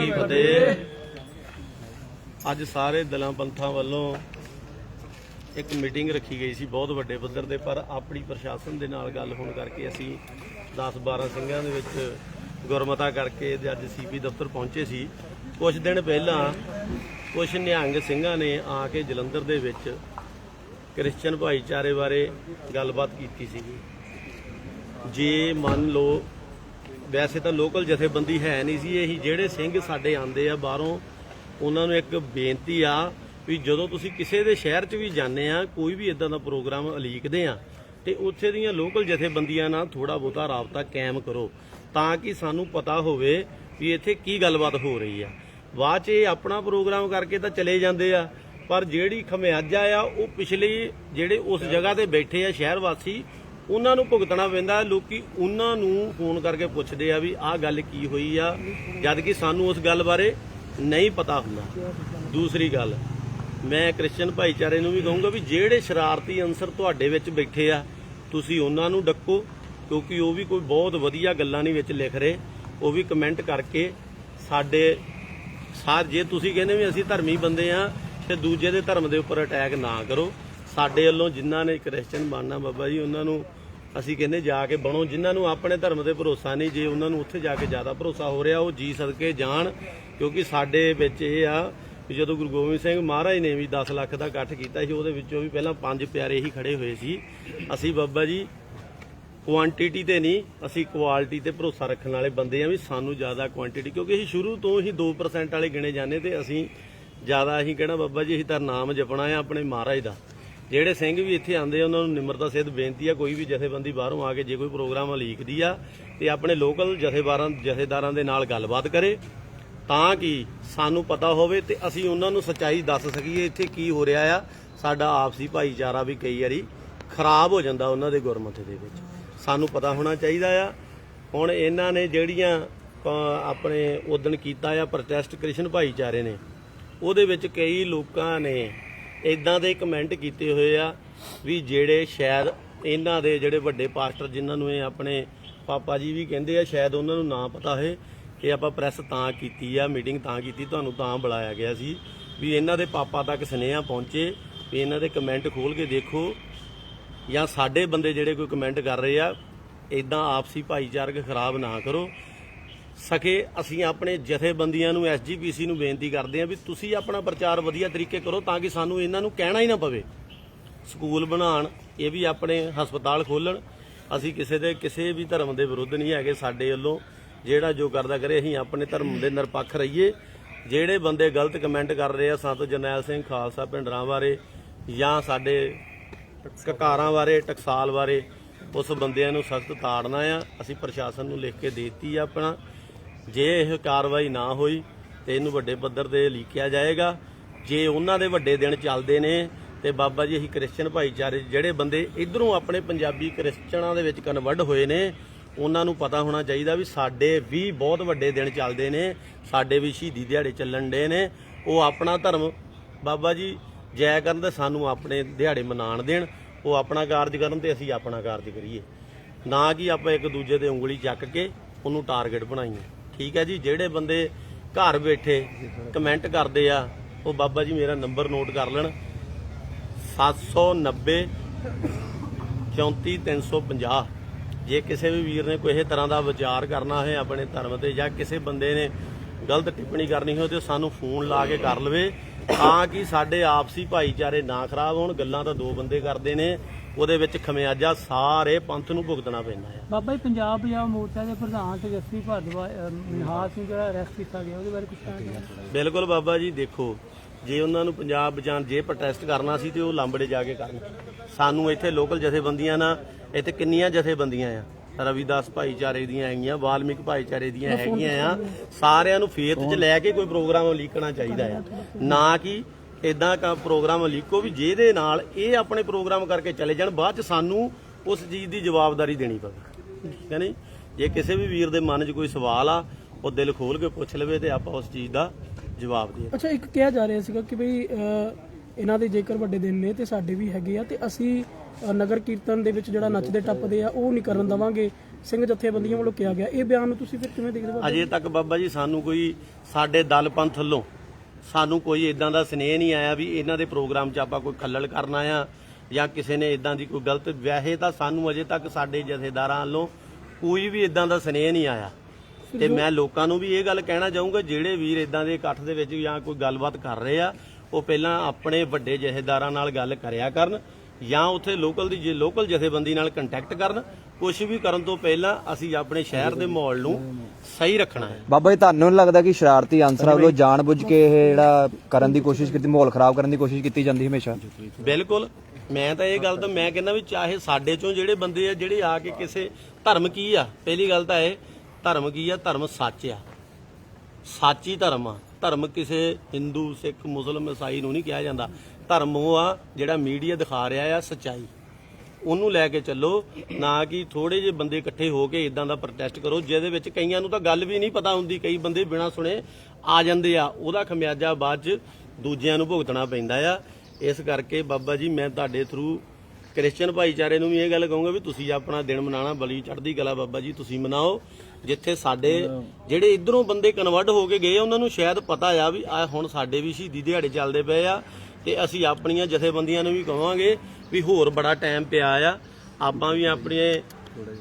ਕੀ ਫਤਿਹ। ਅੱਜ ਸਾਰੇ ਦਲਾਂ ਪੰਥਾਂ ਵੱਲੋਂ ਇੱਕ ਮੀਟਿੰਗ ਰੱਖੀ ਗਈ ਸੀ ਬਹੁਤ ਵੱਡੇ ਪੱਧਰ ਤੇ, ਪਰ ਆਪਣੀ ਪ੍ਰਸ਼ਾਸਨ ਦੇ ਨਾਲ ਗੱਲ ਹੋਣ ਕਰਕੇ ਅਸੀਂ 10 12 ਸਿੰਘਾਂ ਦੇ ਵਿੱਚ ਗੁਰਮਤਾ ਕਰਕੇ ਤੇ ਅੱਜ ਸੀਪੀ ਦਫ਼ਤਰ ਪਹੁੰਚੇ ਸੀ। ਕੁਝ ਦਿਨ ਪਹਿਲਾਂ ਕੁਝ ਨਿਹੰਗ ਸਿੰਘਾਂ ਨੇ ਆ ਕੇ ਜਲੰਧਰ ਦੇ ਵਿੱਚ ਕ੍ਰਿਸਚੀਅਨ ਭਾਈਚਾਰੇ ਬਾਰੇ ਗੱਲਬਾਤ ਕੀਤੀ ਸੀਗੀ ਜੇ ਮੰਨ ਲਓ ਵੈਸੇ ਤਾਂ ਲੋਕਲ ਜਥੇਬੰਦੀ ਹੈ ਨਹੀਂ ਸੀ ਇਹੀ ਜਿਹੜੇ ਸਿੰਘ ਸਾਡੇ ਆਂਦੇ ਆ ਬਾਹਰੋਂ, ਉਹਨਾਂ ਨੂੰ ਇੱਕ ਬੇਨਤੀ ਆ ਵੀ ਜਦੋਂ ਤੁਸੀਂ ਕਿਸੇ ਦੇ ਸ਼ਹਿਰ 'ਚ ਵੀ ਜਾਂਦੇ ਆ, ਕੋਈ ਵੀ ਇਦਾਂ ਦਾ ਪ੍ਰੋਗਰਾਮ ਅਲੀਕਦੇ ਆ, ਤੇ ਉੱਥੇ ਦੀਆਂ ਲੋਕਲ ਜਥੇਬੰਦੀਆਂ ਨਾਲ ਥੋੜਾ ਬਹੁਤਾ ਰਾਬਤਾ ਕਾਇਮ ਕਰੋ, ਤਾਂ ਕਿ ਸਾਨੂੰ ਪਤਾ ਹੋਵੇ ਵੀ ਇੱਥੇ ਕੀ ਗੱਲਬਾਤ ਹੋ ਰਹੀ ਆ। ਬਾਅਦ 'ਚ ਇਹ ਆਪਣਾ ਪ੍ਰੋਗਰਾਮ ਕਰਕੇ ਤਾਂ ਚਲੇ ਜਾਂਦੇ ਆ, ਪਰ ਜਿਹੜੀ ਖਮਿਆਜਾ ਆ, ਉਹ ਪਿਛਲੇ ਜਿਹੜੇ ਉਸ ਜਗ੍ਹਾ ਤੇ ਬੈਠੇ ਆ ਸ਼ਹਿਰ ਵਾਸੀ ਉਹਨਾਂ ਨੂੰ ਭੁਗਤਣਾ ਪੈਂਦਾ ਲੋਕੀ ਉਹਨਾਂ ਨੂੰ ਫੋਨ ਕਰਕੇ ਪੁੱਛਦੇ ਆ ਵੀ ਆਹ ਗੱਲ ਕੀ ਹੋਈ ਆ। ਜਦ ਕਿ ਸਾਨੂੰ ਉਸ ਗੱਲ ਬਾਰੇ ਨਹੀਂ ਪਤਾ ਹੁੰਦਾ। ਦੂਸਰੀ ਗੱਲ, ਮੈਂ ਕ੍ਰਿਸਚੀਅਨ ਭਾਈਚਾਰੇ ਨੂੰ ਵੀ ਕਹੂੰਗਾ ਵੀ ਜਿਹੜੇ ਸ਼ਰਾਰਤੀ ਅੰਸਰ ਤੁਹਾਡੇ ਵਿੱਚ ਬੈਠੇ ਆ, ਤੁਸੀਂ ਉਹਨਾਂ ਨੂੰ ਡੱਕੋ, ਕਿਉਂਕਿ ਉਹ ਵੀ ਕੋਈ ਬਹੁਤ ਵਧੀਆ ਗੱਲਾਂ ਨਹੀਂ ਵਿੱਚ ਲਿਖ ਰਹੇ। ਉਹ ਵੀ ਕਮੈਂਟ ਕਰਕੇ ਸਾਡੇ ਸਾਰ ਜੇ ਤੁਸੀਂ ਕਹਿੰਦੇ ਵੀ ਅਸੀਂ ਧਰਮੀ ਬੰਦੇ ਆ, ਤੇ ਦੂਜੇ ਦੇ ਧਰਮ ਦੇ ਉੱਪਰ ਅਟੈਕ ਨਾ ਕਰੋ। ਸਾਡੇ ਵੱਲੋਂ ਜਿਨ੍ਹਾਂ ਨੇ ਕ੍ਰਿਸਚੀਅਨ ਬਣਨਾ ਬਾਬਾ ਜੀ, ਉਹਨਾਂ ਨੂੰ ਅਸੀਂ ਕਹਿੰਦੇ ਜਾ ਕੇ ਬਣੋ। ਜਿਨ੍ਹਾਂ ਨੂੰ ਆਪਣੇ ਧਰਮ ਤੇ ਭਰੋਸਾ ਨਹੀਂ, ਜੇ ਉਹਨਾਂ ਨੂੰ ਉੱਥੇ ਜਾ ਕੇ ਜ਼ਿਆਦਾ ਭਰੋਸਾ ਹੋ ਰਿਹਾ, ਉਹ ਜੀ ਸਦਕੇ ਜਾਣ। ਕਿਉਂਕਿ ਸਾਡੇ ਵਿੱਚ ਇਹ ਆ ਵੀ ਜਦੋਂ ਗੁਰੂ ਗੋਬਿੰਦ ਸਿੰਘ ਮਹਾਰਾਜ ਨੇ ਵੀ 10 ਲੱਖ ਦਾ ਇਕੱਠ ਕੀਤਾ ਸੀ, ਉਹਦੇ ਵਿੱਚੋਂ ਵੀ ਪਹਿਲਾਂ ਪੰਜ ਪਿਆਰੇ ਹੀ ਖੜੇ ਹੋਏ ਸੀ। ਅਸੀਂ ਬਾਬਾ ਜੀ ਕੁਆਂਟੀਟੀ ਤੇ ਨਹੀਂ, ਅਸੀਂ ਕੁਆਲਿਟੀ ਤੇ ਭਰੋਸਾ ਰੱਖਣ ਵਾਲੇ ਬੰਦੇ ਆ ਵੀ ਸਾਨੂੰ ਜ਼ਿਆਦਾ ਕੁਆਂਟੀਟੀ ਕਿਉਂਕਿ ਅਸੀਂ ਸ਼ੁਰੂ ਤੋਂ ਹੀ 2% ਵਾਲੇ ਗਿਣੇ ਜਾਂਦੇ ਤੇ ਅਸੀਂ ਜ਼ਿਆਦਾ ਅਸੀਂ ਕਹਿਣਾ ਬਾਬਾ ਜੀ, ਅਸੀਂ ਤਾਂ ਨਾਮ ਜਪਣਾ ਆ ਆਪਣੇ ਮਹਾਰਾਜ ਦਾ। ਜਿਹੜੇ ਸਿੰਘ ਵੀ ਇੱਥੇ ਆਉਂਦੇ ਆ, ਉਹਨਾਂ ਨੂੰ ਨਿਮਰਤਾ ਸਹਿਤ ਬੇਨਤੀ ਆ, ਕੋਈ ਵੀ ਜਥੇਬੰਦੀ ਬਾਹਰੋਂ ਆ ਕੇ ਜੇ ਕੋਈ ਪ੍ਰੋਗਰਾਮ ਲੀਕਦੀ ਆ, ਤੇ ਆਪਣੇ ਲੋਕਲ ਜਥੇਬਾਰਾਂ, ਜਥੇਦਾਰਾਂ ਦੇ ਨਾਲ ਗੱਲਬਾਤ ਕਰੇ, ਤਾਂ ਕਿ ਸਾਨੂੰ ਪਤਾ ਹੋਵੇ ਤੇ ਅਸੀਂ ਉਹਨਾਂ ਨੂੰ ਸੱਚਾਈ ਦੱਸ ਸਕੀਏ ਇੱਥੇ ਕੀ ਹੋ ਰਿਹਾ ਆ। ਸਾਡਾ ਆਪਸੀ ਭਾਈਚਾਰਾ ਵੀ ਕਈ ਵਾਰੀ ਖਰਾਬ ਹੋ ਜਾਂਦਾ ਉਹਨਾਂ ਦੇ ਗੁਰਮਤਿ ਦੇ ਵਿੱਚ। ਸਾਨੂੰ ਪਤਾ ਹੋਣਾ ਚਾਹੀਦਾ ਆ। ਹੁਣ ਇਹਨਾਂ ਨੇ ਜਿਹੜੀਆਂ ਆਪਣੇ ਉਦਣ ਕੀਤਾ ਆ ਪ੍ਰੋਟੈਸਟ ਕ੍ਰਿਸ਼ਨ ਭਾਈਚਾਰੇ ਨੇ, ਉਹਦੇ ਵਿੱਚ ਕਈ ਲੋਕਾਂ ਨੇ ਇਦਾਂ ਦੇ ਕਮੈਂਟ ਕੀਤੇ ਹੋਏ ਆ ਵੀ ਜਿਹੜੇ ਸ਼ਾਇਦ ਇਹਨਾਂ ਦੇ ਜਿਹੜੇ ਵੱਡੇ ਪਾਸਟਰ ਜਿਨ੍ਹਾਂ ਨੂੰ ਇਹ ਆਪਣੇ ਪਾਪਾ ਜੀ ਵੀ ਕਹਿੰਦੇ ਆ, ਸ਼ਾਇਦ ਉਹਨਾਂ ਨੂੰ ਨਾ ਪਤਾ ਹੋਏ ਕਿ ਆਪਾਂ ਪ੍ਰੈਸ ਤਾਂ ਕੀਤੀ ਆ, ਮੀਟਿੰਗ ਤਾਂ ਕੀਤੀ, ਤੁਹਾਨੂੰ ਤਾਂ ਬੁਲਾਇਆ ਗਿਆ ਸੀ ਵੀ ਇਹਨਾਂ ਦੇ ਪਾਪਾ ਤੱਕ ਸੁਨੇਹਾ ਪਹੁੰਚੇ, ਵੀ ਇਹਨਾਂ ਦੇ ਕਮੈਂਟ ਖੋਲ ਕੇ ਦੇਖੋ। ਜਾਂ ਸਾਡੇ ਬੰਦੇ ਜਿਹੜੇ ਕੋਈ ਕਮੈਂਟ ਕਰ ਰਹੇ ਆ ਇਦਾਂ ਆਪਸੀ ਭਾਈਚਾਰਕ ਖਰਾਬ ਨਾ ਕਰੋ। ਸਕੇ, ਅਸੀਂ ਆਪਣੇ ਜਥੇਬੰਦੀਆਂ ਨੂੰ ਐਸਜੀਪੀਸੀ ਨੂੰ ਬੇਨਤੀ ਕਰਦੇ ਹਾਂ ਵੀ ਤੁਸੀਂ ਆਪਣਾ ਪ੍ਰਚਾਰ ਵਧੀਆ ਤਰੀਕੇ ਕਰੋ ਤਾਂ ਕਿ ਸਾਨੂੰ ਇਹਨਾਂ ਨੂੰ ਕਹਿਣਾ ਹੀ ਨਾ ਪਵੇ। ਸਕੂਲ ਬਣਾਉਣ, ਇਹ ਵੀ ਆਪਣੇ ਹਸਪਤਾਲ ਖੋਲਣ ਅਸੀਂ ਕਿਸੇ ਦੇ, ਕਿਸੇ ਵੀ ਧਰਮ ਦੇ ਵਿਰੁੱਧ ਨਹੀਂ ਹੈਗੇ ਸਾਡੇ ਵੱਲੋਂ। ਜਿਹੜਾ ਜੋ ਕਰਦਾ ਕਰੇ, ਅਸੀਂ ਆਪਣੇ ਧਰਮ ਦੇ ਨਿਰਪੱਖ ਰਹੀਏ। ਜਿਹੜੇ ਬੰਦੇ ਗਲਤ ਕਮੈਂਟ ਕਰ ਰਹੇ ਆ, ਸੰਤ ਜਰਨੈਲ ਸਿੰਘ ਖਾਲਸਾ ਭਿੰਡਰਾਂ ਬਾਰੇ ਜਾਂ ਸਾਡੇ ਕਕਾਰਾਂ ਬਾਰੇ, ਟਕਸਾਲ ਬਾਰੇ, ਉਸ ਬੰਦਿਆਂ ਨੂੰ ਸਖਤ ਤਾੜਨਾ ਆ। ਅਸੀਂ ਪ੍ਰਸ਼ਾਸਨ ਨੂੰ ਲਿਖ ਕੇ ਦੇਤੀ ਆ ਆਪਣਾ। ਜੇ ਇਹ ਕਾਰਵਾਈ ਨਾ ਹੋਈ ਤੇ ਇਹਨੂੰ ਵੱਡੇ ਪੱਧਰ ਤੇ ਲੀਕਿਆ ਜਾਏਗਾ। ਜੇ ਉਹਨਾਂ ਦੇ ਵੱਡੇ ਦਿਨ ਚੱਲਦੇ ਨੇ ਤੇ ਬਾਬਾ ਜੀ, ਅਸੀਂ ਕ੍ਰਿਸਚੀਅਨ ਭਾਈਚਾਰੇ ਜਿਹੜੇ ਬੰਦੇ ਇਧਰੋਂ ਆਪਣੇ ਪੰਜਾਬੀ ਕ੍ਰਿਸਚਨਾਂ ਦੇ ਵਿੱਚ ਕਨਵਰਟ ਹੋਏ ਨੇ, ਉਹਨਾਂ ਨੂੰ ਪਤਾ ਹੋਣਾ ਚਾਹੀਦਾ ਵੀ ਸਾਡੇ ਵੀ ਬਹੁਤ ਵੱਡੇ ਦਿਨ ਚੱਲਦੇ ਨੇ, ਸਾਡੇ ਵੀ ਸ਼ਹੀਦੀ ਦਿਹਾੜੇ ਚੱਲਣ ਡੇ ਨੇ। ਉਹ ਆਪਣਾ ਧਰਮ, ਬਾਬਾ ਜੀ, ਜੈ ਕਰਨ ਤੇ ਸਾਨੂੰ ਆਪਣੇ ਦਿਹਾੜੇ ਮਨਾਣ ਦੇਣ, ਉਹ ਆਪਣਾ ਕਾਰਜ ਕਰਨ ਤੇ ਅਸੀਂ ਆਪਣਾ ਕਾਰਜ ਕਰੀਏ। ਨਾ ਕਿ ਆਪਾਂ ਇੱਕ ਦੂਜੇ ਤੇ ਉਂਗਲੀ ਚੱਕ ਕੇ ਉਹਨੂੰ ਟਾਰਗੇਟ ਬਣਾਈਏ। ਠੀਕ ਹੈ ਜੀ, ਜਿਹੜੇ ਬੰਦੇ ਘਰ ਬੈਠੇ ਕਮੈਂਟ ਕਰਦੇ ਆ, ਉਹ ਬਾਬਾ ਜੀ ਮੇਰਾ ਨੰਬਰ ਨੋਟ ਕਰ ਲੈਣ। 790 34350 ਜੇ ਕਿਸੇ ਵੀ ਵੀਰ ਨੇ ਕੋਈ ਇਹ ਤਰ੍ਹਾਂ ਦਾ ਵਿਚਾਰ ਕਰਨਾ ਹੈ ਆਪਣੇ ਧਰਮ ਤੇ ਜਾਂ ਕਿਸੇ ਬੰਦੇ ਨੇ ਗਲਤ ਟਿੱਪਣੀ ਕਰਨੀ ਹੋਵੇ ਤੇ ਸਾਨੂੰ ਫੋਨ ਲਾ ਕੇ ਕਰ ਲਵੇ। ਤਾਂ ਕਿ ਸਾਡੇ ਆਪਸੀ ਭਾਈਚਾਰੇ ਨਾ ਖਰਾਬ ਹੋਣ ਗੱਲਾਂ ਤਾਂ ਦੋ ਬੰਦੇ ਕਰਦੇ ਨੇ ਉਹਦੇ ਵਿੱਚ ਖਮਿਆਜਾ ਸਾਰੇ ਪੰਥ ਨੂੰ ਭੁਗਤਣਾ ਪੈਂਦਾ ਹੈ। ਬਾਬਾ ਜੀ ਪੰਜਾਬ ਪੰਜਾਬ ਮੋਰਚਾ ਦੇ ਪ੍ਰਧਾਨ ਤੇ ਜਸਪੀ ਭਾਰਦਵਾਜ ਨਿਹਾਲ ਸਿੰਘ ਜਿਹੜਾ ਅਰੈਸਟ ਕੀਤਾ ਗਿਆ ਉਹਦੇ ਬਾਰੇ ਕੁਝ ਕਹਿਣਾ ਬਿਲਕੁਲ ਬਾਬਾ ਜੀ ਦੇਖੋ ਜੇ ਉਹਨਾਂ ਨੂੰ ਪੰਜਾਬ ਬਚਾਉਣ ਜੇ ਪ੍ਰੋਟੈਸਟ ਕਰਨਾ ਸੀ ਤੇ ਉਹ ਲਾਂਬੜੇ ਜਾ ਕੇ ਕਰਨ। ਸਾਨੂੰ ਇੱਥੇ ਲੋਕਲ ਜਥੇਬੰਦੀਆਂ ਨਾਲ ਇੱਥੇ ਕਿੰਨੀਆਂ ਜਥੇਬੰਦੀਆਂ ਆ? ਰਵਿਦਾਸ ਭਾਈਚਾਰੇ ਦੀਆਂ ਹੈਗੀਆਂ ਵਾਲਮੀਕ ਭਾਈਚਾਰੇ ਦੀਆਂ ਹੈਗੀਆਂ ਆ। ਸਾਰਿਆਂ ਨੂੰ ਫੇਥ 'ਚ ਲੈ ਕੇ ਕੋਈ ਪ੍ਰੋਗਰਾਮ ਲੀਕਣਾ ਚਾਹੀਦਾ ਆ। ਨਾ ਕਿ ਇਦਾਂ ਦਾ ਪ੍ਰੋਗਰਾਮ ਲੀਕੋ ਵੀ ਜਿਹਦੇ ਨਾਲ ਇਹ ਆਪਣੇ ਪ੍ਰੋਗਰਾਮ ਕਰਕੇ ਚਲੇ ਜਾਣ ਬਾਅਦ 'ਚ ਸਾਨੂੰ ਉਸ ਚੀਜ਼ ਦੀ ਜਵਾਬਦਾਰੀ ਦੇਣੀ ਪਵੇ। ਠੀਕ ਹੈ ਨਹੀਂ? ਜੇ ਕਿਸੇ ਵੀ ਵੀਰ ਦੇ ਮਨ 'ਚ ਕੋਈ ਸਵਾਲ ਆ ਉਹ ਦਿਲ ਖੋਲ ਕੇ ਪੁੱਛ ਲਵੇ ਤੇ ਆਪਾਂ ਉਸ ਚੀਜ਼ ਦਾ ਜਵਾਬ ਦੇ ਅੱਛਾ ਇੱਕ ਕਿਹਾ ਜਾ ਰਿਹਾ ਸੀਗਾ ਕਿ ਬਈ ਇਹਨਾਂ ਦੇ ਜੇਕਰ ਵੱਡੇ ਦਿਨ ਨੇ ਤੇ ਸਾਡੇ ਵੀ ਹੈਗੇ ਆ ਤੇ ਅਸੀਂ ਨਗਰ ਕੀਰਤਨ ਦੇ ਵਿੱਚ ਜਿਹੜਾ ਨੱਚਦੇ ਟੱਪਦੇ ਆ ਉਹ ਨਹੀਂ ਕਰਨ ਦਵਾਂਗੇ। ਸਿੰਘ ਜਥੇਬੰਦੀਆਂ ਵੱਲੋਂ ਕਿਹਾ ਗਿਆ। ਇਹ ਬਿਆਨ ਨੂੰ ਤੁਸੀਂ ਫਿਰ ਕਿਵੇਂ ਦੇਖਦੇ ਹੋ ਅਜੇ ਤੱਕ ਬਾਬਾ ਜੀ ਸਾਨੂੰ ਕੋਈ ਸਾਡੇ ਦਲ ਪੰਥ ਵੱਲੋਂ ਸਾਨੂੰ ਕੋਈ ਇਦਾਂ ਦਾ ਸਨੇਹ ਨਹੀਂ ਆਇਆ ਵੀ ਇਹਨਾਂ ਦੇ ਪ੍ਰੋਗਰਾਮ 'ਚ ਆਪਾਂ ਕੋਈ ਖੱਲਲ ਕਰਨਾ ਆ ਜਾਂ ਕਿਸੇ ਨੇ ਇਦਾਂ ਦੀ ਕੋਈ ਗਲਤ ਵੈਸੇ ਤਾਂ ਸਾਨੂੰ ਅਜੇ ਤੱਕ ਸਾਡੇ ਜਥੇਦਾਰਾਂ ਵੱਲੋਂ ਕੋਈ ਵੀ ਇਦਾਂ ਦਾ ਸਨੇਹ ਨਹੀਂ ਆਇਆ। ਤੇ ਮੈਂ ਲੋਕਾਂ ਨੂੰ ਵੀ ਇਹ ਗੱਲ ਕਹਿਣਾ ਚਾਹੂੰਗਾ ਜਿਹੜੇ ਵੀਰ ਇਦਾਂ ਦੇ ਇਕੱਠ ਦੇ ਵਿੱਚ ਜਾਂ ਕੋਈ ਗੱਲਬਾਤ ਕਰ ਰਹੇ ਆ ਉਹ ਪਹਿਲਾਂ ਆਪਣੇ ਵੱਡੇ ਜਥੇਦਾਰਾਂ ਨਾਲ ਗੱਲ ਕਰਿਆ ਕਰਨ ਜਾਂ ਉੱਥੇ ਲੋਕਲ ਦੀ ਜੇ ਲੋਕਲ ਜਥੇਬੰਦੀ ਨਾਲ ਕੰਟੈਕਟ ਕਰਨ ਕੁਝ ਵੀ ਕਰਨ ਤੋਂ ਪਹਿਲਾਂ ਅਸੀਂ ਆਪਣੇ ਸ਼ਹਿਰ ਦੇ ਮਾਹੌਲ ਨੂੰ ਸਹੀ ਰੱਖਣਾ ਹੈ। ਬਾਬਾ ਜੀ ਤੁਹਾਨੂੰ ਨੀ ਲੱਗਦਾ ਕਿ ਸ਼ਰਾਰਤੀ ਅਨਸਰਾਂ ਵੱਲੋਂ ਜਾਣਬੁੱਝ ਕੇ ਇਹ ਜਿਹੜਾ ਕਰਨ ਦੀ ਕੋਸ਼ਿਸ਼ ਕੀਤੀ ਮਾਹੌਲ ਖਰਾਬ ਕਰਨ ਦੀ ਕੋਸ਼ਿਸ਼ ਕੀਤੀ ਜਾਂਦੀ ਹਮੇਸ਼ਾ? ਬਿਲਕੁਲ। ਮੈਂ ਤਾਂ ਇਹ ਗੱਲ ਤਾਂ ਮੈਂ ਕਹਿੰਦਾ ਵੀ ਚਾਹੇ ਸਾਡੇ ਚੋਂ ਜਿਹੜੇ ਬੰਦੇ ਆ ਜਿਹੜੇ ਆ ਕੇ ਕਿਸੇ ਧਰਮ ਕੀ ਆ? ਪਹਿਲੀ ਗੱਲ ਤਾਂ ਇਹ ਧਰਮ ਕੀ ਆ? ਧਰਮ ਸੱਚ ਆ। ਸੱਚੀ ਧਰਮ ਆ। ਧਰਮ ਕਿਸੇ ਹਿੰਦੂ, ਸਿੱਖ, ਮੁਸਲਮ, ਈਸਾਈ ਨੂੰ ਨਹੀਂ ਕਿਹਾ ਜਾਂਦਾ। ਧਰਮ ਉਹ ਆ ਜਿਹੜਾ ਮੀਡੀਆ ਦਿਖਾ ਰਿਹਾ ਆ ਸੱਚਾਈ। ਉਹਨੂੰ ਲੈ ਕੇ ਚੱਲੋ, ਨਾ ਕਿ ਥੋੜੇ ਜਿਹੇ ਬੰਦੇ ਇਕੱਠੇ ਹੋ ਕੇ ਇਦਾਂ ਦਾ ਪ੍ਰੋਟੈਸਟ ਕਰੋ, ਜਿਹਦੇ ਵਿੱਚ ਕਈਆਂ ਨੂੰ ਤਾਂ ਗੱਲ ਵੀ ਨਹੀਂ ਪਤਾ ਹੁੰਦੀ, ਕਈ ਬੰਦੇ ਬਿਨਾਂ ਸੁਣੇ ਆ ਜਾਂਦੇ ਆ। ਉਹਦਾ ਖਮਿਆਜਾ ਬਾਅਦ ਚ ਦੂਜਿਆਂ ਨੂੰ ਭੁਗਤਣਾ ਪੈਂਦਾ ਆ। ਇਸ ਕਰਕੇ ਬਾਬਾ ਜੀ, ਮੈਂ ਤੁਹਾਡੇ ਥਰੂ ਕ੍ਰਿਸਚੀਅਨ ਭਾਈਚਾਰੇ ਨੂੰ ਵੀ ਇਹ ਗੱਲ ਕਹੂੰਗਾ ਵੀ ਤੁਸੀਂ ਆਪਣਾ ਦਿਨ ਮਨਾਣਾ ਬਲੀ ਚੜ੍ਹਦੀ ਕਲਾ ਬਾਬਾ ਜੀ ਤੁਸੀਂ ਮਨਾਓ ਜਿੱਥੇ ਸਾਡੇ ਜਿਹੜੇ ਇਧਰੋਂ ਬੰਦੇ ਕਨਵਰਟ ਹੋ ਕੇ ਗਏ ਆ, ਉਹਨਾਂ ਨੂੰ ਸ਼ਾਇਦ ਪਤਾ ਆ ਵੀ ਆ ਹੁਣ ਸਾਡੇ ਵੀ ਸ਼ਹੀਦੀ ਦਿਹਾੜੇ ਚੱਲਦੇ ਪਏ ਆ ਤੇ ਅਸੀਂ ਆਪਣੀਆਂ ਜਥੇਬੰਦੀਆਂ ਨੂੰ ਵੀ ਕਹਾਂਗੇ ਵੀ ਹੋਰ ਬੜਾ ਟਾਈਮ ਪਿਆ ਆ ਆਪਾਂ ਵੀ ਆਪਣੇ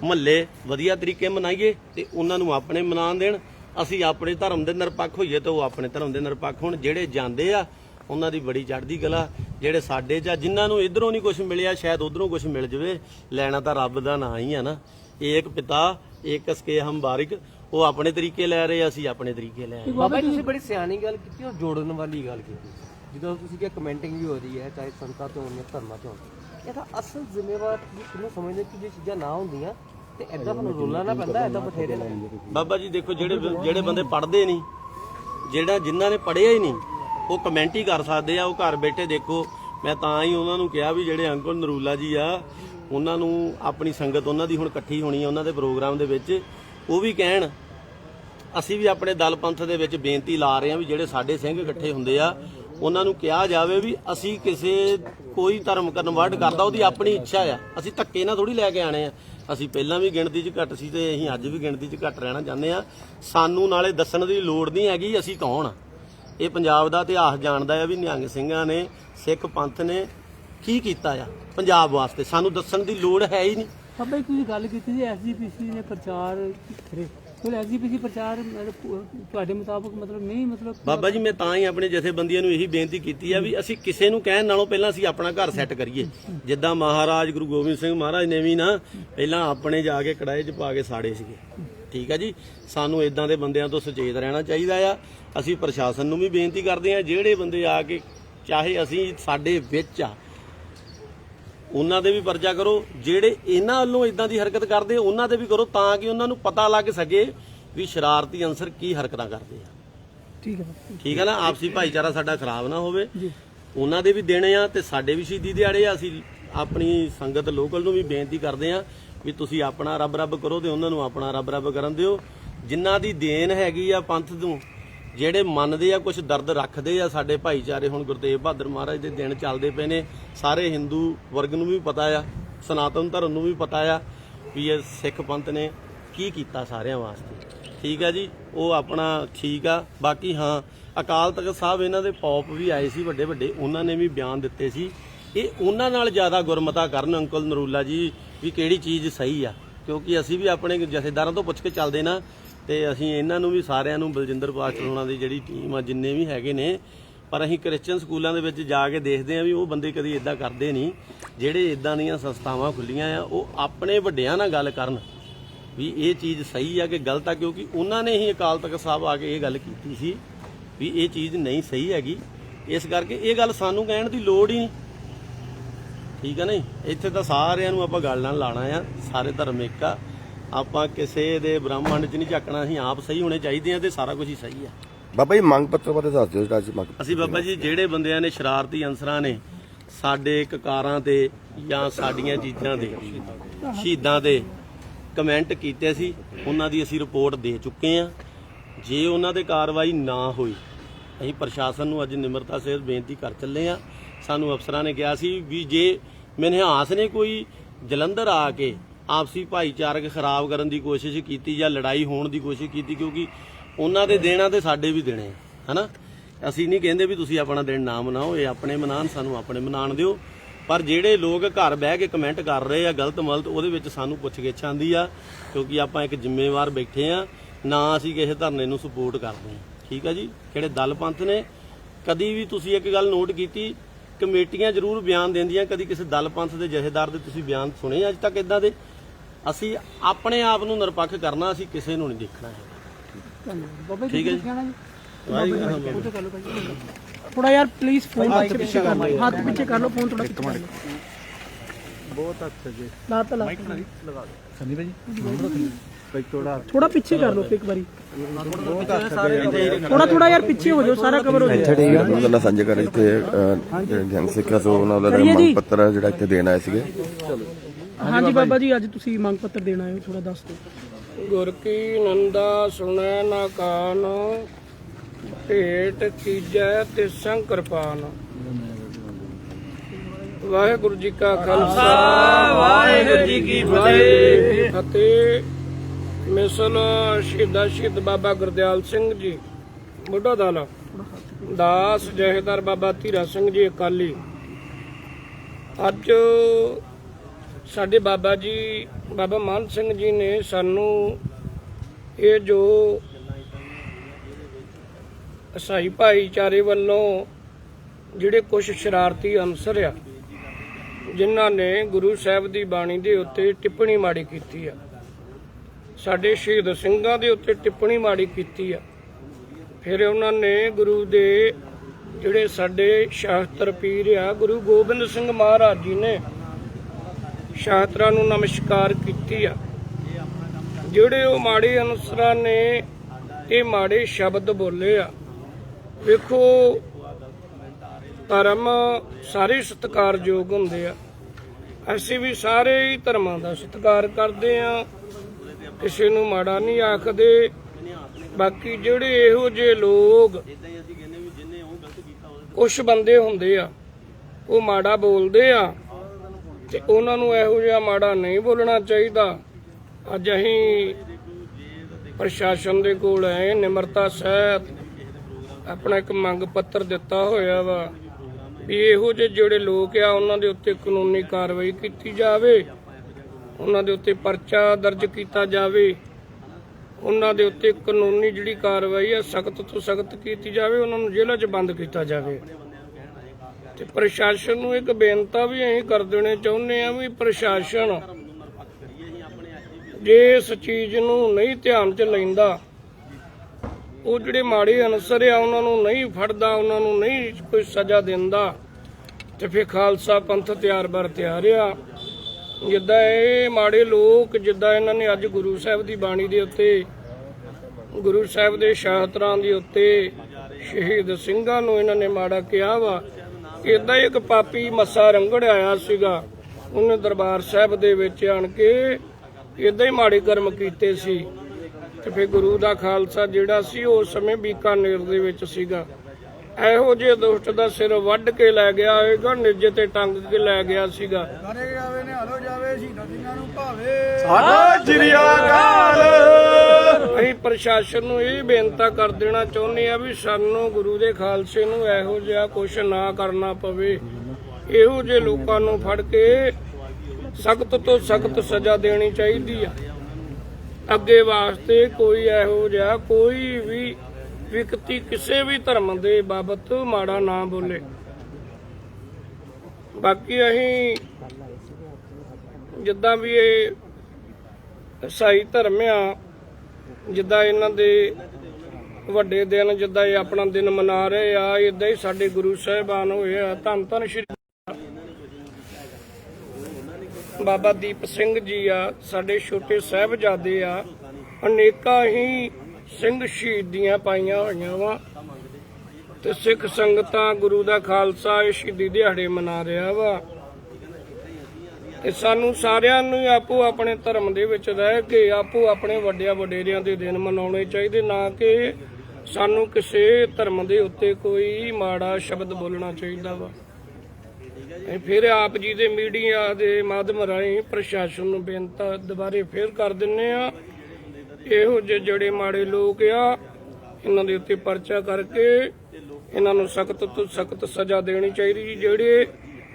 ਮਹੱਲੇ ਵਧੀਆ ਤਰੀਕੇ ਮਨਾਈਏ ਤੇ ਉਹਨਾਂ ਨੂੰ ਆਪਣੇ ਮਨਾਉਣ ਦੇਣ। ਅਸੀਂ ਆਪਣੇ ਧਰਮ ਦੇ ਨਿਰਪੱਖ ਹੋਈਏ ਤੇ ਉਹ ਆਪਣੇ ਧਰਮ ਦੇ ਨਿਰਪੱਖ ਹੋਣ ਜਿਹੜੇ ਜਾਂਦੇ ਆ ਉਹਨਾਂ ਦੀ ਬੜੀ ਚੜ੍ਹਦੀ ਕਲਾ ਜਿਹੜੇ ਸਾਡੇ ਚ ਆ, ਜਿਨ੍ਹਾਂ ਨੂੰ ਇਧਰੋਂ ਨਹੀਂ ਕੁਝ ਮਿਲਿਆ ਸ਼ਾਇਦ ਉਧਰੋਂ ਕੁਝ ਮਿਲ ਜਵੇ ਲੈਣਾ ਤਾਂ ਰੱਬ ਦਾ ਨਾਂ ਹੀ ਆ ਨਾ। ਏਕ ਪਿਤਾ ਏਕ ਸਕੇ ਹਮ ਬਾਰਿਕ ਉਹ ਆਪਣੇ ਤਰੀਕੇ ਲੈ ਰਹੇ ਆ, ਅਸੀਂ ਆਪਣੇ ਤਰੀਕੇ ਲੈ ਰਹੇ ਬਾਬਾ ਜੀ ਤੁਸੀਂ ਬੜੀ ਸਿਆਣੀ ਗੱਲ ਕੀਤੀ ਔਰ ਜੋੜਨ ਵਾਲੀ ਗੱਲ ਕੀਤੀ। ਜਦੋਂ ਤੁਸੀਂ ਕਿਹਾ ਕਮੈਂਟਿੰਗ ਵੀ ਹੋ ਰਹੀ ਹੈ ਚਾਹੇ ਸੰਤਾਂ ਤੋਂ ਹੋਣ ਜਾਂ ਧਰਮਾਂ ਤੋਂ ਇਹਦਾ ਅਸਲ ਜ਼ਿੰਮੇਵਾਰ ਕਿਹਨੂੰ ਸਮਝਦੇ ਕਿ ਜੇ ਚੀਜ਼ਾਂ ਨਾ ਹੁੰਦੀਆਂ ਤੇ ਐਦਾਂ ਤੁਹਾਨੂੰ ਰੋਲਾ ਨਾ ਪੈਂਦਾ ਐਦਾਂ ਬਥੇਰੇ ਨੇ। ਬਾਬਾ ਜੀ ਦੇਖੋ ਜਿਹੜੇ ਜਿਹੜੇ ਬੰਦੇ ਪੜ੍ਹਦੇ ਨਹੀਂ ਜਿਹੜਾ ਜਿਨ੍ਹਾਂ ਨੇ ਪੜ੍ਹਿਆ ਹੀ ਨਹੀਂ ਉਹ ਕਮੈਂਟ ਹੀ ਕਰ ਸਕਦੇ ਆ, ਉਹ ਘਰ ਬੈਠੇ ਦੇਖੋ। ਮੈਂ ਤਾਂ ਹੀ ਉਹਨਾਂ ਨੂੰ ਕਿਹਾ ਵੀ ਜਿਹੜੇ ਅੰਕਲ ਨਰੂਲਾ ਜੀ ਆ, ਉਹਨਾਂ ਨੂੰ ਆਪਣੀ ਸੰਗਤ ਉਹਨਾਂ ਦੀ ਹੁਣ ਇਕੱਠੀ ਹੋਣੀ ਆ ਉਹਨਾਂ ਦੇ ਪ੍ਰੋਗਰਾਮ ਦੇ ਵਿੱਚ। ਉਹ ਵੀ ਕਹਿਣ, ਅਸੀਂ ਵੀ ਆਪਣੇ ਦਲ ਪੰਥ ਦੇ ਵਿੱਚ ਬੇਨਤੀ ਲਾ ਰਹੇ ਹਾਂ ਵੀ ਜਿਹੜੇ ਸਾਡੇ ਸਿੰਘ ਇਕੱਠੇ ਹੁੰਦੇ ਆ, ਉਹਨਾਂ ਨੂੰ ਕਿਹਾ ਜਾਵੇ ਵੀ ਅਸੀਂ ਕਿਸੇ ਕੋਈ ਧਰਮ ਕਨਵਰਟ ਕਰਦਾ, ਉਹਦੀ ਆਪਣੀ ਇੱਛਾ ਆ। ਅਸੀਂ ਧੱਕੇ ਨਾਲ ਥੋੜੀ ਲੈ ਕੇ ਆਣੇ ਆ। ਅਸੀਂ ਪਹਿਲਾਂ ਵੀ ਗਿਣਤੀ 'ਚ ਘੱਟ ਸੀ ਤੇ ਅਸੀਂ ਅੱਜ ਵੀ ਗਿਣਤੀ 'ਚ ਘੱਟ ਰਹਿਣਾ ਚਾਹੁੰਦੇ ਆ। ਸਾਨੂੰ ਨਾਲੇ ਦੱਸਣ ਦੀ ਲੋੜ ਨਹੀਂ ਹੈਗੀ, ਅਸੀਂ ਕੌਣ ਆ? ਇਹ ਪੰਜਾਬ ਦਾ ਇਤਿਹਾਸ ਜਾਣਦਾ ਆ ਵੀ ਨਿਹੰਗ ਸਿੰਘਾਂ ਨੇ ਸਿੱਖ ਪੰਥ ਨੇ ਕੀ ਕੀਤਾ ਆ ਪੰਜਾਬ ਵਾਸਤੇ। ਸਾਨੂੰ ਦੱਸਣ ਦੀ ਲੋੜ ਹੈ ਹੀ ਨਹੀਂ। ਬਾਬਾ ਜੀ ਤੁਸੀਂ ਗੱਲ ਕੀਤੀ ਸੀ ਐਸਜੀਪੀਸੀ ਨੇ ਪ੍ਰਚਾਰ ਕਰੇ ਕੋਈ ਐਸਜੀਪੀਸੀ ਪ੍ਰਚਾਰ ਤੁਹਾਡੇ ਮੁਤਾਬਕ ਮਤਲਬ ਨਹੀਂ ਮਤਲਬ ਬਾਬਾ ਜੀ ਮੈਂ ਤਾਂ ਹੀ ਆਪਣੇ ਜਥੇਬੰਦੀਆਂ ਨੂੰ ਇਹੀ ਬੇਨਤੀ ਕੀਤੀ ਆ ਵੀ ਅਸੀਂ ਕਿਸੇ ਨੂੰ ਕਹਿਣ ਨਾਲੋਂ ਪਹਿਲਾਂ ਅਸੀਂ ਆਪਣਾ ਘਰ ਸੈੱਟ ਕਰੀਏ। ਜਿੱਦਾਂ ਮਹਾਰਾਜ ਗੁਰੂ ਗੋਬਿੰਦ ਸਿੰਘ ਮਹਾਰਾਜ ਨੇ ਵੀ ਨਾ ਪਹਿਲਾਂ ਆਪਣੇ ਜਾ ਕੇ ਕੜਾਏ 'ਚ ਪਾ ਕੇ ਸਾੜੇ ਸੀਗੇ। ਠੀਕ ਆ ਜੀ? ਸਾਨੂੰ ਇਦਾਂ ਦੇ ਬੰਦਿਆਂ ਤੋਂ ਸੁਚੇਤ ਰਹਿਣਾ ਚਾਹੀਦਾ ਆ। ਅਸੀਂ ਪ੍ਰਸ਼ਾਸਨ ਨੂੰ ਵੀ ਬੇਨਤੀ ਕਰਦੇ ਆ ਜਿਹੜੇ ਬੰਦੇ ਆ ਕੇ ਚਾਹੇ ਅਸੀਂ ਸਾਡੇ ਵਿੱਚ ਆ ਉਹਨਾਂ ਦੇ ਵੀ ਪਰਚਾ ਕਰੋ। ਜਿਹੜੇ ਇਹਨਾਂ ਵੱਲੋਂ ਇਦਾਂ ਦੀ ਹਰਕਤ ਕਰਦੇ ਉਹਨਾਂ ਦੇ ਵੀ ਕਰੋ ਤਾਂ ਕਿ ਉਹਨਾਂ ਨੂੰ ਪਤਾ ਲੱਗ ਸਕੇ ਵੀ ਸ਼ਰਾਰਤੀ ਅੰਸਰ ਕੀ ਹਰਕਤਾਂ ਕਰਦੇ ਆ। ਠੀਕ ਹੈ। ਠੀਕ ਹੈ ਨਾ? ਆਪਸੀ ਭਾਈਚਾਰਾ ਸਾਡਾ ਖਰਾਬ ਨਾ ਹੋਵੇ। ਉਹਨਾਂ ਦੇ ਵੀ ਦੇਣੇ ਆ ਤੇ ਸਾਡੇ ਵੀ ਸ਼ਹੀਦੀ ਦਿਹਾੜੇ ਆ। ਅਸੀਂ ਆਪਣੀ ਸੰਗਤ ਲੋਕਲ ਨੂੰ ਵੀ ਬੇਨਤੀ ਕਰਦੇ ਆ ਵੀ ਤੁਸੀਂ ਆਪਣਾ ਰੱਬ ਰੱਬ ਕਰੋ ਤੇ ਉਹਨਾਂ ਨੂੰ ਆਪਣਾ ਰੱਬ ਰੱਬ ਕਰਨ ਦਿਓ। ਜਿਨ੍ਹਾਂ ਦੀ ਦੇਣ ਹੈਗੀ ਆ ਪੰਥ ਨੂੰ ਜਿਹੜੇ ਮੰਨਦੇ ਆ ਕੁਝ ਦਰਦ ਰੱਖਦੇ ਆ ਸਾਡੇ ਭਾਈਚਾਰੇ, ਹੁਣ ਗੁਰਤੇਗ ਬਹਾਦਰ ਮਹਾਰਾਜ ਦੇ ਦਿਨ ਚੱਲਦੇ ਪਏ ਨੇ। ਸਾਰੇ ਹਿੰਦੂ ਵਰਗ ਨੂੰ ਵੀ ਪਤਾ ਆ, ਸਨਾਤਨ ਧਰਮ ਨੂੰ ਵੀ ਪਤਾ ਆ ਵੀ ਇਹ ਸਿੱਖ ਪੰਥ ਨੇ ਕੀ ਕੀਤਾ ਸਾਰਿਆਂ ਵਾਸਤੇ। ਠੀਕ ਆ ਜੀ, ਉਹ ਆਪਣਾ ਠੀਕ ਆ। ਬਾਕੀ ਹਾਂ, ਅਕਾਲ ਤਖਤ ਸਾਹਿਬ ਇਹਨਾਂ ਦੇ ਪੌਪ ਵੀ ਆਏ ਸੀ ਵੱਡੇ ਵੱਡੇ, ਉਹਨਾਂ ਨੇ ਵੀ ਬਿਆਨ ਦਿੱਤੇ ਸੀ। ਇਹ ਉਹਨਾਂ ਨਾਲ ਜ਼ਿਆਦਾ ਗੁਰਮਤਾ ਕਰਨ, ਅੰਕਲ ਨਰੂਲਾ ਜੀ। ਵੀ ਕਿਹੜੀ ਚੀਜ਼ ਸਹੀ ਆ। ਕਿਉਂਕਿ ਅਸੀਂ ਵੀ ਆਪਣੇ ਜਥੇਦਾਰਾਂ ਤੋਂ ਪੁੱਛ ਕੇ ਚੱਲਦੇ ਨਾ, ਤੇ ਅਸੀਂ ਇਹਨਾਂ ਨੂੰ ਵੀ ਸਾਰਿਆਂ ਨੂੰ ਬਲਜਿੰਦਰ ਪਾਸਟਰ ਹੋਣਾ ਦੀ ਜਿਹੜੀ ਟੀਮ ਆ, ਜਿੰਨੇ ਵੀ ਹੈਗੇ ਨੇ, ਪਰ ਅਸੀਂ ਕ੍ਰਿਸਚੀਅਨ ਸਕੂਲਾਂ ਦੇ ਵਿੱਚ ਜਾ ਕੇ ਦੇਖਦੇ ਆ ਵੀ ਉਹ ਬੰਦੇ ਕਦੀ ਇਦਾਂ ਕਰਦੇ ਨਹੀਂ। ਜਿਹੜੇ ਇਦਾਂ ਦੀਆਂ ਸੰਸਥਾਵਾਂ ਖੁੱਲੀਆਂ ਆ, ਉਹ ਆਪਣੇ ਵੱਡਿਆਂ ਨਾਲ ਗੱਲ ਕਰਨ ਵੀ ਇਹ ਚੀਜ਼ ਸਹੀ ਆ ਕਿ ਗਲਤ ਆ, ਕਿਉਂਕਿ ਉਹਨਾਂ ਨੇ ਹੀ ਅਕਾਲ ਤਖਤ ਸਾਹਿਬ ਆ ਕੇ ਇਹ ਗੱਲ ਕੀਤੀ ਸੀ ਵੀ ਇਹ ਚੀਜ਼ ਨਹੀਂ ਸਹੀ ਹੈਗੀ। ਇਸ ਕਰਕੇ ਇਹ ਗੱਲ ਸਾਨੂੰ ਕਹਿਣ ਦੀ ਲੋੜ ਹੀ ਨਹੀਂ। ਠੀਕ ਆ ਨਹੀਂ? ਇੱਥੇ ਤਾਂ ਸਾਰਿਆਂ ਨੂੰ ਆਪਾਂ ਗੱਲ ਨਾਲ ਲਾਣਾ ਆ ਸਾਰੇ ਧਰਮ ਇੱਕ ਆ। ਆਪਾਂ ਕਿਸੇ ਦੇ ਬ੍ਰਹਮੰਡ 'ਚ ਨਹੀਂ ਝਾਕਣਾ ਅਸੀਂ ਆਪ ਸਹੀ ਹੋਣੇ ਚਾਹੀਦੇ ਆ ਤੇ ਸਾਰਾ ਕੁਝ ਹੀ ਸਹੀ ਆ। ਬਾਬਾ ਜੀ ਮੰਗ ਪੱਤਰ ਬਾਰੇ ਦੱਸ ਦਿਓ ਜਿਹੜਾ ਅੱਜ ਮੰਗ ਅਸੀਂ ਬਾਬਾ ਜੀ ਜਿਹੜੇ ਬੰਦਿਆਂ ਨੇ ਸ਼ਰਾਰਤੀ ਅੰਸਰਾਂ ਨੇ ਸਾਡੇ ਕਕਾਰਾਂ ਤੇ ਜਾਂ ਸਾਡੀਆਂ ਚੀਜ਼ਾਂ ਦੇ ਸ਼ਹੀਦਾਂ ਦੇ ਕਮੈਂਟ ਕੀਤੇ ਸੀ ਉਹਨਾਂ ਦੀ ਅਸੀਂ ਰਿਪੋਰਟ ਦੇ ਚੁੱਕੇ ਆ। ਜੇ ਉਹਨਾਂ ਤੇ ਕਾਰਵਾਈ ਨਾ ਹੋਈ ਅਸੀਂ ਪ੍ਰਸ਼ਾਸਨ ਨੂੰ ਅੱਜ ਨਿਮਰਤਾ ਸਹਿਤ ਬੇਨਤੀ ਕਰ ਚੱਲੇ ਆ। ਸਾਨੂੰ ਅਫਸਰਾਂ ਨੇ ਕਿਹਾ ਸੀ ਵੀ ਜੇ ਮਨਿਹਾਸ ਨੇ ਕੋਈ ਜਲੰਧਰ ਆ ਕੇ ਆਪਸੀ ਭਾਈਚਾਰਕ ਖਰਾਬ ਕਰਨ ਦੀ ਕੋਸ਼ਿਸ਼ ਕੀਤੀ ਜਾਂ ਲੜਾਈ ਹੋਣ ਦੀ ਕੋਸ਼ਿਸ਼ ਕੀਤੀ ਕਿਉਂਕਿ ਉਹਨਾਂ ਦੇ ਦੇਣਾ ਤੇ ਸਾਡੇ ਵੀ ਦੇਣੇ ਆ, ਹਨਾ? ਅਸੀਂ ਨਹੀਂ ਕਹਿੰਦੇ ਵੀ ਤੁਸੀਂ ਆਪਣਾ ਦਿਨ ਨਾ ਮਨਾਓ ਇਹ ਆਪਣੇ ਮਨਾਉਣ ਸਾਨੂੰ ਆਪਣੇ ਮਨਾਉਣ ਦਿਓ। ਪਰ ਜਿਹੜੇ ਲੋਕ ਘਰ ਬਹਿ ਕੇ ਕਮੈਂਟ ਕਰ ਰਹੇ ਆ ਗਲਤ ਮਲਤ ਉਹਦੇ ਵਿੱਚ ਸਾਨੂੰ ਪੁੱਛਗਿੱਛ ਆਂਦੀ ਆ ਕਿਉਂਕਿ ਆਪਾਂ ਇੱਕ ਜ਼ਿੰਮੇਵਾਰ ਬੈਠੇ ਆ ਨਾ ਅਸੀਂ ਕਿਸੇ ਧਰਨੇ ਨੂੰ ਸਪੋਰਟ ਕਰਦੇ ਆ ਠੀਕ ਆ ਜੀ? ਕਿਹੜੇ ਦਲ ਪੰਥ ਨੇ ਕਦੀ ਵੀ ਤੁਸੀਂ ਇੱਕ ਗੱਲ ਨੋਟ ਕੀਤੀ ਕਮੇਟੀਆਂ ਜ਼ਰੂਰ ਬਿਆਨ ਦਿੰਦੀਆਂ ਕਦੀ ਕਿਸੇ ਦਲ ਪੰਥ ਦੇ ਜਥੇਦਾਰ ਦੇ ਤੁਸੀਂ ਬਿਆਨ ਸੁਣੇ ਅੱਜ ਤੱਕ ਇਦਾਂ ਦੇ? ਅਸੀਂ ਆਪਣੇ ਆਪ ਨੂੰ ਨਿਰਪੱਖ ਕਰਨਾ ਅਸੀਂ ਕਿਸੇ ਨੂੰ ਨਹੀਂ ਦੇਖਣਾ ਹੈ ਧੰਨਵਾਦ। ਬਾਬਾ ਜੀ ਠੀਕ ਹੈ ਜੀ। ਭਾਈ ਥੋੜਾ ਯਾਰ ਪਲੀਜ਼ ਫੋਨ ਹੱਥ ਪਿੱਛੇ ਕਰ ਲਓ। ਹੱਥ ਪਿੱਛੇ ਕਰ ਲਓ ਫੋਨ ਥੋੜਾ ਬਹੁਤ ਅੱਛਾ ਜੀ। ਲਾ ਤਾ ਲਾ ਸੰਨੀ ਭਾਜੀ ਕੋਈ ਥੋੜਾ ਥੋੜਾ ਪਿੱਛੇ ਕਰ ਲਓ ਇੱਕ ਵਾਰੀ। ਥੋੜਾ ਥੋੜਾ ਯਾਰ ਪਿੱਛੇ ਹੋ ਜਾਓ ਸਾਰਾ ਕਵਰ ਹੋ ਜਾਏ। ਉਹਨਾਂ ਗੱਲਾਂ ਸਾਂਝੇ ਕਰ ਇੱਥੇ ਅਹ, ਜਿਹੜੇ ਜੰਗ ਸਿੱਖਿਆ ਸੋ ਉਹਨਾਂ ਦਾ। ਮੰਗ ਪੱਤਰ ਆ ਜਿਹੜਾ ਇੱਥੇ ਦੇਣ ਆਏ ਸੀਗੇ। ਹਾਂਜੀ ਬਾਬਾ ਜੀ ਅੱਜ ਤੁਸੀਂ ਮੰਗ ਪੱਤਰ ਦੇਣਾ ਹੈ ਥੋੜਾ ਦੱਸ ਦਿਓ। ਗੁਰ ਕੀ ਨੰਦਾ ਸੁਣੈ ਨਾ ਕਾਨ ਭੇਟ ਕੀਜੈ ਤੇ ਸੰਕਰਪਾਨ ਵਾਹਿਗੁਰੂ ਜੀ ਕਾ ਖਾਲਸਾ। ਵਾਹਿਗੁਰੂ ਜੀ ਕੀ ਫਤਿਹ। ਮਿਸਲ ਸ਼ਹੀਦਾਂ ਸ਼ਹੀਦ ਬਾਬਾ ਗੁਰਦਿਆਲ ਸਿੰਘ ਜੀ, ਬੁੱਢਾ ਦਲ। ਦਾਸ ਜਹੇਦਾਰ ਬਾਬਾ ਧੀਰਾ ਸਿੰਘ ਜੀ ਅਕਾਲੀ। ਅੱਜ ਸਾਡੇ ਬਾਬਾ ਜੀ, ਬਾਬਾ ਮਾਨ ਸਿੰਘ ਜੀ ਨੇ ਸਾਨੂੰ ਇਹ ਜੋ ਈਸਾਈ ਭਾਈਚਾਰੇ ਵੱਲੋਂ ਜਿਹੜੇ ਕੁਝ ਸ਼ਰਾਰਤੀ ਅਨਸਰ ਆ, ਜਿਨ੍ਹਾਂ ਨੇ ਗੁਰੂ ਸਾਹਿਬ ਦੀ ਬਾਣੀ ਦੇ ਉੱਤੇ ਟਿੱਪਣੀ ਮਾੜੀ ਕੀਤੀ ਆ। ਸਾਡੇ ਸ਼ਹੀਦ ਸਿੰਘਾਂ ਦੇ ਉੱਤੇ ਟਿੱਪਣੀ ਮਾੜੀ ਕੀਤੀ ਆ। ਫਿਰ ਉਹਨਾਂ ਨੇ ਗੁਰੂ ਦੇ ਜਿਹੜੇ ਸਾਡੇ ਸ਼ਾਸਤਰ ਪੀਰ ਆ, ਗੁਰੂ ਗੋਬਿੰਦ ਸਿੰਘ ਮਹਾਰਾਜ ਜੀ ਨੇ ਸ਼ਾਸਤਰਾਂ ਨੂੰ ਨਮਸਕਾਰ ਕੀਤੀ ਆ। ਜਿਹੜੇ ਉਹ ਮਾੜੇ ਅਨਸਰਾਂ ਨੇ ਇਹ ਮਾੜੇ ਸ਼ਬਦ ਬੋਲੇ ਆ। ਵੇਖੋ, ਧਰਮ ਸਾਰੇ ਸਤਿਕਾਰਯੋਗ ਹੁੰਦੇ ਆ। ਅਸੀਂ ਵੀ ਸਾਰੇ ਹੀ ਧਰਮਾਂ ਦਾ ਸਤਿਕਾਰ ਕਰਦੇ ਆ। ਕਿਸੇ ਨੂੰ ਮਾੜਾ ਨਹੀਂ ਆਖਦੇ। ਬਾਕੀ ਜਿਹੜੇ ਇਹੋ ਜਿਹੇ ਲੋਕ ਕੁਝ ਬੰਦੇ ਹੁੰਦੇ ਆ, ਉਹ ਮਾੜਾ ਬੋਲਦੇ ਆ ਤੇ ਉਹਨਾਂ ਨੂੰ ਇਹੋ ਜਿਹਾ ਮਾੜਾ ਨਹੀਂ ਬੋਲਣਾ ਚਾਹੀਦਾ। ਅੱਜ ਅਸੀਂ ਪ੍ਰਸ਼ਾਸਨ ਦੇ ਕੋਲ ਆਏ, ਨਿਮਰਤਾ ਸਹਿਤ ਆਪਣਾ ਇੱਕ ਮੰਗ ਪੱਤਰ ਦਿੱਤਾ ਹੋਇਆ ਵਾ ਵੀ ਇਹੋ ਜਿਹੇ ਜਿਹੜੇ ਲੋਕ ਆ, ਉਹਨਾਂ ਦੇ ਉੱਤੇ ਕਾਨੂੰਨੀ ਕਾਰਵਾਈ ਕੀਤੀ ਜਾਵੇ। ਉਹਨਾਂ ਦੇ ਉੱਤੇ ਪਰਚਾ ਦਰਜ ਕੀਤਾ ਜਾਵੇ। ਉਹਨਾਂ ਦੇ ਉੱਤੇ ਕਾਨੂੰਨੀ ਜਿਹੜੀ ਕਾਰਵਾਈ ਆ ਸਖਤ ਤੋਂ ਸਖਤ ਕੀਤੀ ਜਾਵੇ, ਉਹਨਾਂ ਨੂੰ ਜੇਲ੍ਹਾਂ 'ਚ ਬੰਦ ਕੀਤਾ ਜਾਵੇ। ਤੇ ਪ੍ਰਸ਼ਾਸਨ ਨੂੰ ਇੱਕ ਬੇਨਤੀ ਵੀ ਅਸੀਂ ਕਰ ਦੇਣੇ ਚਾਹੁੰਦੇ ਆ ਵੀ ਪ੍ਰਸ਼ਾਸਨ ਜੇ ਇਸ ਚੀਜ਼ ਨੂੰ ਨਹੀਂ ਧਿਆਨ 'ਚ ਲੈਂਦਾ, ਉਹ ਜਿਹੜੇ ਮਾੜੇ ਅਨਸਰ ਆ, ਉਹਨਾਂ ਨੂੰ ਨਹੀਂ ਫੜਦਾ, ਉਹਨਾਂ ਨੂੰ ਨਹੀਂ ਕੋਈ ਸਜ਼ਾ ਦਿੰਦਾ। ਤੇ ਫਿਰ ਖਾਲਸਾ ਪੰਥ ਤਿਆਰ ਬਰ ਤਿਆਰ ਆ। ਜਿੱਦਾਂ ਇਹ ਮਾੜੇ ਲੋਕ, ਜਿੱਦਾਂ ਇਹਨਾਂ ਨੇ ਅੱਜ ਗੁਰੂ ਸਾਹਿਬ ਦੀ ਬਾਣੀ ਦੇ ਉੱਤੇ, ਗੁਰੂ ਸਾਹਿਬ ਦੇ ਸ਼ਾਹਤਰਾਂ ਦੇ ਉੱਤੇ ਸ਼ਹੀਦ ਸਿੰਘਾਂ ਨੂੰ ਇਹਨਾਂ ਨੇ ਮਾੜਾ ਕਿਹਾ ਵਾ ਇਦਾਂ ਇੱਕ ਪਾਪੀ ਮੱਸਾ ਰੰਗੜ ਆਇਆ ਸੀਗਾ, ਉਹਨੇ ਦਰਬਾਰ ਸਾਹਿਬ ਦੇ ਵਿੱਚ ਆਣ ਕੇ ਇਦਾਂ ਹੀ ਮਾੜੇ ਕਰਮ ਕੀਤੇ ਸੀ। ਤੇ ਫਿਰ ਗੁਰੂ ਦਾ ਖਾਲਸਾ ਜਿਹੜਾ ਸੀ ਉਸ ਸਮੇਂ ਬੀਕਾਨੇਰ ਦੇ ਵਿੱਚ ਸੀਗਾ। ਇਹੋ ਜਿਹੇ ਦੁਸ਼ਟ ਦਾ ਸਿਰ ਵੱਢ ਕੇ ਲੈ ਗਿਆ ਹੋਏਗਾ ਨਿੱਜੇ ਤੇ ਟੰਗ ਕੇ ਲੈ ਗਿਆ ਸੀਗਾ? ਅਸੀਂ ਪ੍ਰਸ਼ਾਸਨ ਨੂੰ ਇਹ ਬੇਨਤਾ ਕਰ ਦੇਣਾ ਚਾਹੁੰਦੇ ਆ ਵੀ ਸਾਨੂੰ ਗੁਰੂ ਦੇ ਖਾਲਸੇ ਨੂੰ ਇਹੋ ਜਿਹਾ ਕੁਝ ਨਾ ਕਰਨਾ ਪਵੇ। ਇਹੋ ਜਿਹੇ ਲੋਕਾਂ ਨੂੰ ਫੜ ਕੇ ਸਖਤ ਤੋਂ ਸਖਤ ਸਜ਼ਾ ਦੇਣੀ ਚਾਹੀਦੀ ਆ। ਅੱਗੇ ਵਾਸਤੇ ਕੋਈ ਇਹੋ ਜਿਹਾ ਕੋਈ ਵੀ ਵਿਅਕਤੀ ਕਿਸੇ ਵੀ ਧਰਮ ਦੇ ਬਾਬਤ ਮਾੜਾ ਨਾ ਬੋਲੇ। ਬਾਕੀ ਅਸੀਂ ਜਿੱਦਾਂ ਵੀ ਇਹ ਈਸਾਈ ਧਰਮ ਆ, ਜਿੱਦਾਂ ਇਹਨਾਂ ਦੇ ਵੱਡੇ ਦਿਨ, ਜਿੱਦਾਂ ਇਹ ਆਪਣਾ ਦਿਨ ਮਨਾ ਰਹੇ ਆ ਇਦਾਂ ਹੀ ਸਾਡੇ ਗੁਰੂ ਸਾਹਿਬਾਨ ਹੋਏ ਆ। ਧੰਨ ਧੰਨ ਸ਼੍ਰੀ ਬਾਬਾ ਦੀਪ ਸਿੰਘ ਜੀ ਆ, ਸਾਡੇ ਛੋਟੇ ਸਾਹਿਬਜ਼ਾਦੇ ਆ। ਅਨੇਕਾਂ ਹੀ ਸਿੰਘ ਸ਼ਹੀਦੀਆਂ ਪਾਈਆਂ ਹੋਈਆਂ ਵਾ। ਤੇ ਸਿੱਖ ਸੰਗਤਾਂ ਗੁਰੂ ਦਾ ਖਾਲਸਾ ਇਹ ਸ਼ਹੀਦੀ ਦਿਹਾੜੇ ਮਨਾ ਰਿਹਾ ਵਾ। ਤੇ ਸਾਨੂੰ ਸਾਰਿਆਂ ਨੂੰ ਆਪੋ ਆਪਣੇ ਧਰਮ ਦੇ ਵਿੱਚ ਰਹਿ ਕੇ ਆਪੋ ਆਪਣੇ ਵੱਡਿਆਂ ਵਡੇਰਿਆਂ ਦੇ ਦਿਨ ਮਨਾਉਣੇ ਚਾਹੀਦੇ, ਨਾ ਕਿ ਸਾਨੂੰ ਕਿਸੇ ਧਰਮ ਦੇ ਉੱਤੇ ਕੋਈ ਮਾੜਾ ਸ਼ਬਦ ਬੋਲਣਾ ਚਾਹੀਦਾ ਵਾ। ਫਿਰ ਆਪ ਜੀ ਦੇ ਮੀਡੀਆ ਦੇ ਮਾਧਿਅਮ ਰਾਹੀਂ ਪ੍ਰਸ਼ਾਸਨ ਨੂੰ ਬੇਨਤੀ ਦੁਬਾਰੇ ਫੇਰ ਕਰ ਦਿੰਨੇ ਆ। ਇਹੋ ਜਿਹੇ ਜਿਹੜੇ ਮਾੜੇ ਲੋਕ ਆ ਇਹਨਾਂ ਦੇ ਉੱਤੇ ਪਰਚਾ ਕਰਕੇ ਇਹਨਾਂ ਨੂੰ ਸਖਤ ਤੋਂ ਸਖਤ ਸਜ਼ਾ ਦੇਣੀ ਚਾਹੀਦੀ ਜੀ ਜਿਹੜੇ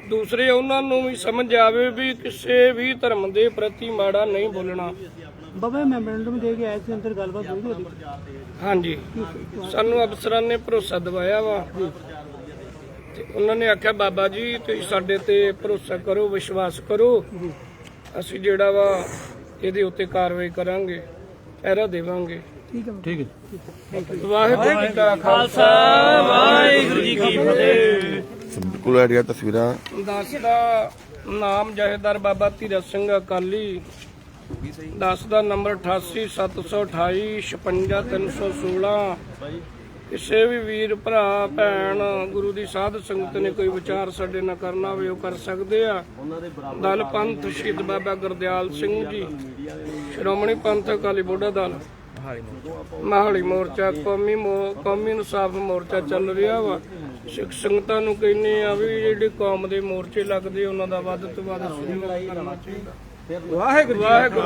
ਦੂਸਰੇ ਉਹਨਾਂ ਨੂੰ ਵੀ ਸਮਝ ਆਵੇ ਵੀ ਕਿਸੇ ਵੀ ਧਰਮ ਦੇ ਪ੍ਰਤੀ ਮਾੜਾ ਨਹੀਂ ਬੋਲਣਾ। ਬਾਬਾ ਮੈਮੋਰੈਂਡਮ ਦੇ ਕੇ ਆਏ ਸੀ ਅੰਦਰ ਗੱਲਬਾਤ ਹੋਈ ਤੁਹਾਡੀ? ਹਾਂਜੀ। ਸਾਨੂੰ ਅਫਸਰਾਂ ਨੇ ਭਰੋਸਾ ਦਿਵਾਇਆ ਵਾ। ਤੇ ਉਹਨਾਂ ਨੇ ਆਖਿਆ ਬਾਬਾ ਜੀ ਤੁਸੀਂ ਸਾਡੇ ਤੇ ਭਰੋਸਾ ਕਰੋ ਵਿਸ਼ਵਾਸ ਕਰੋ। ਅਸੀਂ ਜਿਹੜਾ ਵਾ ਇਹਦੇ ਉੱਤੇ ਕਾਰਵਾਈ ਕਰਾਂਗੇ। ਪਹਿਰਾ ਦੇਵਾਂਗੇ। ਠੀਕ ਹੈ ਠੀਕ ਹੈ ਵਾਹਿਗੁਰੂ ਜੀ ਕਾ ਖਾਲਸਾ ਵਾਹਿਗੁਰੂ ਜੀ ਕੀ ਫਤਿਹ। ਬਿਲਕੁਲ ਜਿਹੜੀਆਂ ਤਸਵੀਰਾਂ। ਦਾਸ ਦਾ ਨਾਮ ਜਹੇਦਾਰ ਬਾਬਾ ਧੀਰਜ ਸਿੰਘ ਅਕਾਲੀ। ਦਾਸ ਦਾ ਨੰਬਰ 887228 56316 ਕਿਸੇ ਵੀ ਵੀਰ ਭਰਾ ਭੈਣ ਗੁਰੂ ਦੀ ਸਾਧ ਸੰਗਤ ਨੇ ਕੋਈ ਵਿਚਾਰ ਸਾਡੇ ਨਾਲ ਕਰਨਾ ਹੋਵੇ ਉਹ ਕਰ ਸਕਦੇ ਆ। ਦਲ ਪੰਥ ਸ਼ਹੀਦ ਬਾਬਾ ਗੁਰਦਿਆਲ ਸਿੰਘ ਜੀ ਸ਼੍ਰੋਮਣੀ ਪੰਥ ਅਕਾਲੀ ਬੋੜਾ ਦਲ ਮਹਾਲੀ ਮੋਰਚਾ ਕੌਮੀ ਮੋ- ਕੌਮੀ ਇਨਸਾਫ ਮੋਰਚਾ ਚੱਲ ਰਿਹਾ ਵਾ। ਸਿੱਖ ਸੰਗਤਾਂ ਨੂੰ ਕਹਿੰਨੇ ਆ ਵੀ ਜਿਹੜੇ ਕੌਮ ਦੇ ਮੋਰਚੇ ਲੱਗਦੇ ਉਹਨਾਂ ਦਾ ਵੱਧ ਤੋਂ ਵੱਧ ਸਹਿਯੋਗ ਕਰਨਾ ਚਾਹੀਦਾ। ਵਾਹਿਗੁਰੂ ਵਾਹਿਗੁਰੂ